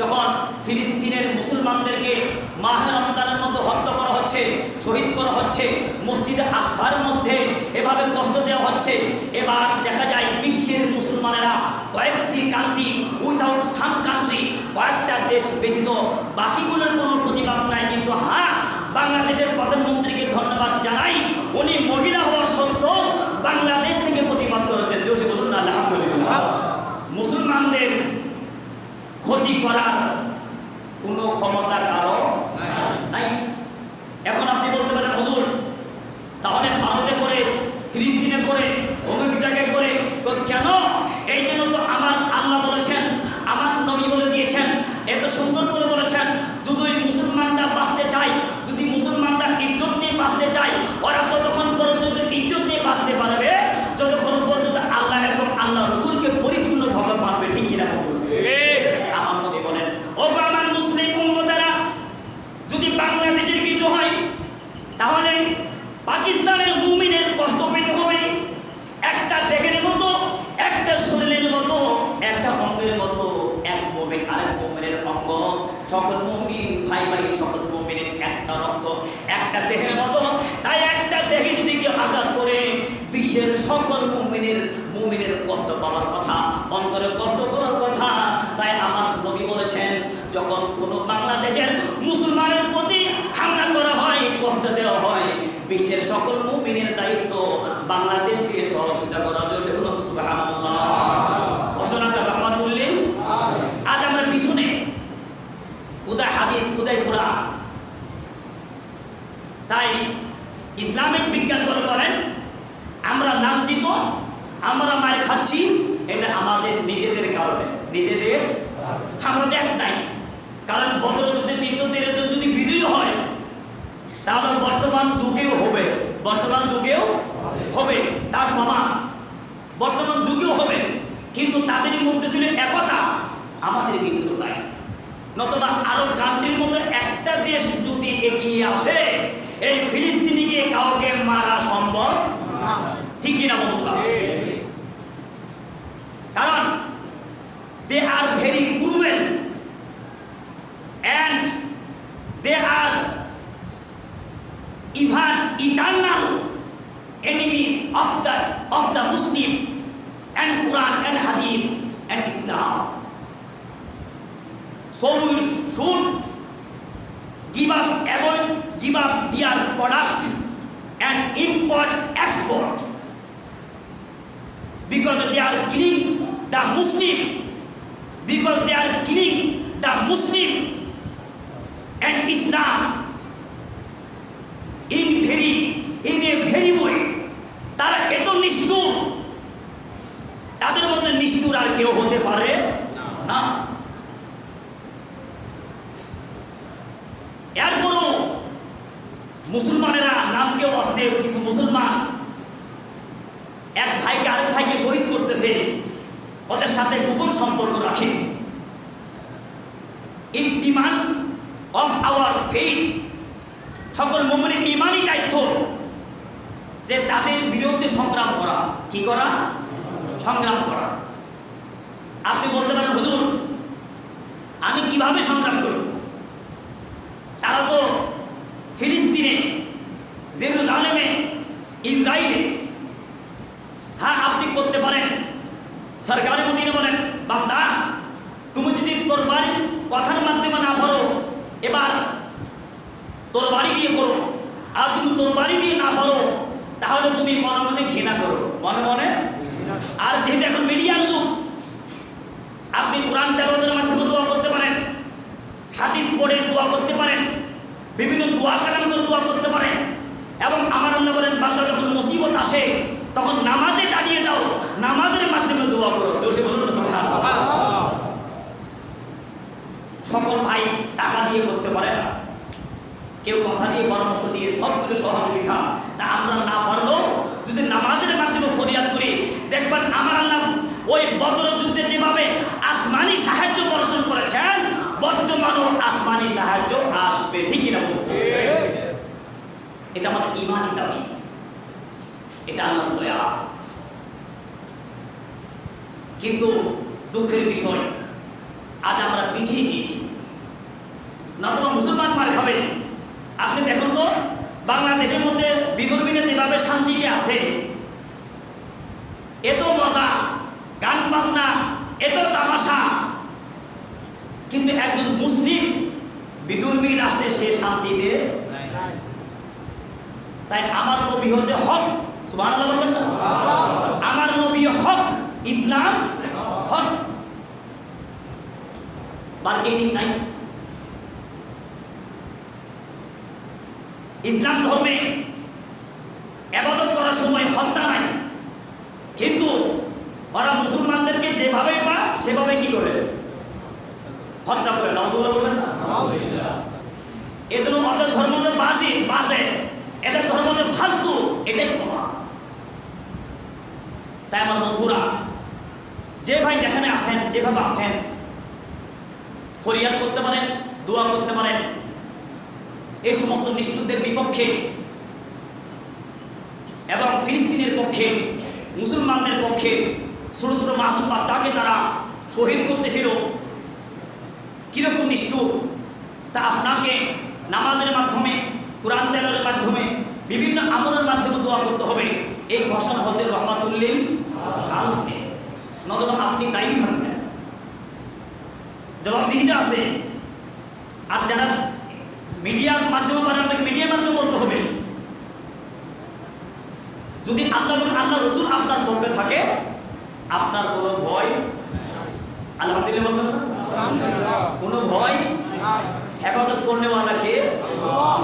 যখন ফিলিস্তিনের মুসলমানদেরকে মাহে রমজানের মধ্যে হত্যা করা হচ্ছে, শহীদ করা হচ্ছে, মসজিদে আকসার মধ্যে এভাবে কষ্ট দেওয়া হচ্ছে, এবার দেখা যায় বিশ্বের মুসলমানেরা কয়েকটি কান্ট্রি উইদাউট সাম কান্ট্রি কয়েকটা দেশ ব্যতীত বাকিগুলোর কোনো প্রতিবাদ নাই। কিন্তু হ্যাঁ বাংলাদেশের প্রধানমন্ত্রীকে ধন্যবাদ জানাই, উনি মহিলা হওয়া সত্ত্বেও বাংলাদেশ থেকে প্রতিবাদ করেছেন জোশে বলুন না আলহামদুলিল্লাহ মুসলমানদের ক্ষতি করার কোনো ক্ষমতা কারও নাই এখন আপনি বলতে পারেন হুজুর তাহলে ভারতে করে ফিলিস্তিনে করে অমুক জায়গায় করে তো কেন এই জন্য তো আমার আল্লাহ বলেছেন আমার নবী বলে দিয়েছেন এত সুন্দর করে বলেছেন যদি মুসলমানরা বাঁচতে চায় যদি মুসলমানরা ইজ্জত নিয়ে বাঁচতে চায় ওরা ততক্ষণ পর্যন্ত ইজ্জত নিয়ে বাঁচতে পারবে যতক্ষণ পর্যন্ত আল্লাহ এবং আল্লাহ রসুলকে পরিপূর্ণভাবে মানবে ঠিক কিনা বলুন? আমার নবী বলেন ও গো আমার মুসলিম উম্মতেরা যদি বাংলাদেশের কিছু হয় তাহলে পাকিস্তানের মুমিনের কষ্ট পেতে হবে একটা দেহের মতো একটা শরীরের মতো একটা অঙ্গের মতো এক মোমেন আরেক মোমেনের অঙ্গ সকল মুমিন, ভাই ভাই সকল মুমিনের একটা রক্ত, একটা দেহের মতো। তাই একটা দেহে যদি কেউ আঘাত করে, বিশ্বের সকল মুমিনের মুমিনের কষ্ট পাওয়ার কথা, অন্তরে কষ্ট পাওয়ার কথা। তাই আমার নবী বলেছেন, যখন কোনো বাংলাদেশের মুসলমানের প্রতি হামলা করা হয়, কষ্ট দেওয়া হয়, বিশ্বের সকল মুমিনের দায়িত্ব বাংলাদেশকে সহযোগিতা করা সেগুলো ঘোষণা কর রহমাতুল্লিল আজ আমরা পিছনে কোথায় হাদিস কোথায় কোরআন তাই ইসলামিক বিজ্ঞানগণ বলেন, আমরা লাঞ্ছিত আমরা মায়ের খাচ্ছি, এটা আমাদের নিজেদের কারণে, নিজেদের আমরা দেখ নাই। কারণ বদর যুদ্ধে, তিনশো তেরো জন যদি বিজয়ী হয়, তাহলে বর্তমান যুগেও হবে, বর্তমান যুগেও হবে, তার প্রমাণ। বর্তমান যুগেও হবে, কিন্তু তাদের মধ্যে ছিল একতা, আমাদের ভিতরে নাই। নতুবা আরব কান্ট্রির মধ্যে একটা দেশ যদি এগিয়ে আসে, এই ফিলিস্তিনিকে কাউকে মারা সম্ভব ঠিক কিনা বন্ধুরা কারণ they are very cruel and they are even eternal enemies of the of the Muslim and Quran and Hadith and Islam. We should give up, avoid, give up their product and import, export because they are killing the Muslim, because they are killing the Muslim and Islam in very, in a very way. তারা এত নিষ্ঠুর তাদের মধ্যে নিষ্ঠুর আর কেউ হতে পারে না এরপরও মুসলমানেরা নাম কেউ আসতে কিছু মুসলমান এক ভাইকে আরেক ভাইকে শহীদ করতেছে, ওদের সাথে গোপন সম্পর্ক রাখে। It demands of our faith সকল মোমনের ইমানই দায়িত্ব যে তাদের বিরুদ্ধে সংগ্রাম করা। কি করা? সংগ্রাম করা। আপনি বলতে পারেন, হুজুর, আমি কীভাবে সংগ্রাম করব? তারা তো জেরুজালেমে ইসরায়েলে হ্যাঁ আপনি করতে পারেন। সরকারের মদিনে বলেন, বান্দা, তুমি যদি তোর বাড়ি কথার মাধ্যমে না পারো, এবার তোর বাড়ি দিয়ে করো। আর তুমি তোর বাড়ি দিয়ে না পারো, তাহলে তুমি মনে মনে ঘৃণা করো। মনে মনে? আর যেহেতু এখন মিডিয়ার যুগ আপনি কোরআন তেলাওয়াতের মাধ্যমে দোয়া করতে পারেন, হাদিস পড়ে দোয়া করতে পারেন, বিভিন্ন দোয়া কালাম করে দোয়া করতে পারেন। এবং আমার আল্লাহ বলেন, বান্দা যখন মুসিবত আসে, তখন নামাজে দাঁড়িয়ে যাও, নামাজের মাধ্যমে দোয়া করো। কেউ সে বলুন সকল ভাই টাকা দিয়ে করতে পারে না। কেউ কথা দিয়ে পরামর্শ দিয়ে সবগুলো সহযোগিতা। তা আমরা না পারলেও যদি নামাজের মাধ্যমে ফরিয়াদ করি, দেখবেন আমার আল্লাহ ওই বদর যুদ্ধে এটা আমাদের ইমানই দাবি। এটা আল্লাহ দয়া। কিন্তু দুঃখের বিষয়, আজ আমরা পিছিয়ে গিয়েছি। নতুবা মুসলমান মার খাবে আপনি দেখুন তো, বাংলাদেশের মধ্যে বিদুর্বিনে যেভাবে শান্তিতে আছে, এত মজা, গান বাজনা, এত তামাশা। কিন্তু একজন মুসলিম বিদুর্মী রাষ্ট্রে সে শান্তিতে তাই আমার নবী হচ্ছে হক। আমার নবী হক, ইসলাম হক। মার্কেটিং নাই। ইসলাম ধর্মে আবাদত করার সময় হত্যা নাই। কিন্তু ওরা মুসলমানদেরকে যেভাবে পা সেভাবে কি করে? হত্যা করে। নজরুল্লাহ না? এটাই প্রমাণ। তাই আমার বন্ধুরা, যে ভাই যেখানে আসেন যেভাবে আসেন ফরিয়াদ করতে পারেন, দোয়া করতে পারেন এই সমস্ত নিষ্ঠুরদের বিপক্ষে এবং ফিলিস্তিনের পক্ষে, মুসলমানদের পক্ষে ছোট ছোট মাসুম বাচ্চাকে তারা শহীদ করতেছিল কীরকম নিষ্ঠুর, তা আপনাকে নামাজের মাধ্যমে, কোরআন তেলের মাধ্যমে বিভিন্ন আমলের মাধ্যমে দোয়া করতে হবে। এই ঘোষণা হতে রহমাতুল্লিল আলমিনে। নতুবা আপনি দায়ী থাকবেন। জবাবদিহিতা আছে আর যারা মিডিয়ার মাধ্যমে পারে আপনাকে মিডিয়ার মাধ্যমে বলতে হবে। যদি আল্লাহ এবং আল্লাহ রসুল আপনার পক্ষে থাকে আপনার কোনো ভয় আলহামদুলিল্লাহ বলবেন না? কোনো ভয় হেফাজত করনেওয়ালাকে আল্লাহ।